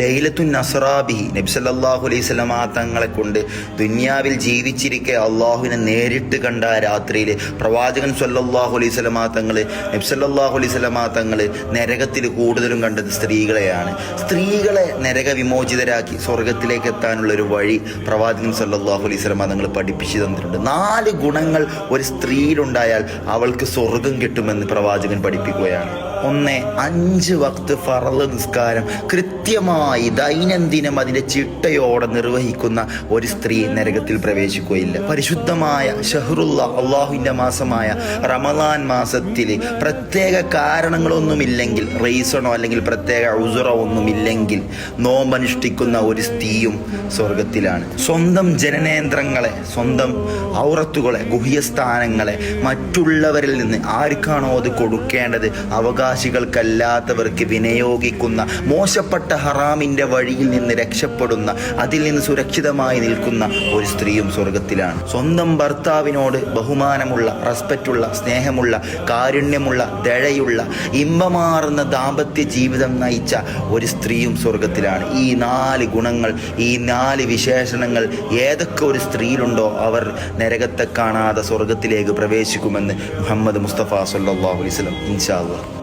ലൈലത്തു നസറാബി നബി സല്ലല്ലാഹു അലൈഹി വസല്ലമ തങ്ങളെ കൊണ്ട് ദുന്യാവിൽ ജീവിച്ചിരിക്കെ അള്ളാഹുവിനെ നേരിട്ട് കണ്ട രാത്രിയിൽ പ്രവാചകൻ സല്ലല്ലാഹു അലൈഹി വസല്ലമ തങ്ങൾ സല്ലല്ലാഹു അലൈഹി വസല്ലമ തങ്ങൾ നരകത്തിൽ കൂടുതലും കണ്ടത് സ്ത്രീകളെയാണ്. സ്ത്രീകളെ നരക വിമോചിതരാക്കി സ്വർഗത്തിലേക്ക് എത്താനുള്ള ഒരു വഴി പ്രവാചകൻ സല്ലല്ലാഹു അലൈഹി വസല്ലമ തങ്ങൾ പഠിപ്പിച്ചു തന്നിട്ടുണ്ട്. നാല് ഗുണങ്ങൾ ഒരു സ്ത്രീയിലുണ്ടായാൽ അവൾക്ക് സ്വർഗം കിട്ടുമെന്ന് പ്രവാചകൻ പഠിപ്പിക്കുകയാണ്. ഒന്ന് അഞ്ച് വക്ത് ഫറൾ നിസ്കാരം. കൃത്യമായി ദൈനംദിനം അതിന്റെ ചിട്ടയോടെ നിർവഹിക്കുന്ന ഒരു സ്ത്രീ നരകത്തിൽ പ്രവേശിക്കുകയില്ല. പരിശുദ്ധമായ ഷഹറുള്ള അള്ളാഹുവിന്റെ മാസമായ റമദാൻ മാസത്തിൽ പ്രത്യേക കാരണങ്ങളൊന്നുമില്ലെങ്കിൽ റീസണോ അല്ലെങ്കിൽ പ്രത്യേക ഉസുറോ ഒന്നുമില്ലെങ്കിൽ നോമ്പനുഷ്ഠിക്കുന്ന ഒരു സ്ത്രീയും സ്വർഗത്തിലാണ് സ്വന്തം ജനനേന്ദ്രങ്ങളെ സ്വന്തം ഔറത്തുകളെ ഗുഹ്യസ്ഥാനങ്ങളെ മറ്റുള്ളവരിൽ നിന്ന് ആർക്കാണോ അത് കൊടുക്കേണ്ടത് അവകാശികൾക്കല്ലാത്തവർക്ക് വിനിയോഗിക്കുന്ന മോശപ്പെട്ട ഹറാമിന്റെ വഴിയിൽ നിന്ന് രക്ഷപ്പെടുന്ന അതിൽ നിന്ന് സുരക്ഷിതമായി നിൽക്കുന്ന ഒരു സ്ത്രീയും സ്വർഗത്തിലാണ്. സ്വന്തം ഭർത്താവിനോട് ബഹുമാനമുള്ള റെസ്പെക്റ്റുള്ള സ്നേഹമുള്ള കാരുണ്യമുള്ള ദഴയുള്ള ഇമ്പമാറുന്ന ദാമ്പത്യ ജീവിതം നയിച്ച ഒരു സ്ത്രീയും സ്വർഗത്തിലാണ്. ഈ നാല് ഗുണങ്ങൾ ഈ നാല് വിശേഷണങ്ങൾ ഏതൊക്കെ ഒരു സ്ത്രീയിലുണ്ടോ അവർ നരകത്തെ കാണാതെ സ്വർഗത്തിലേക്ക് പ്രവേശിക്കുമെന്ന് മുഹമ്മദ് മുസ്തഫ സല്ലാഹു അലൈഹി സ്വലം ഇൻഷാ അല്ലാഹ്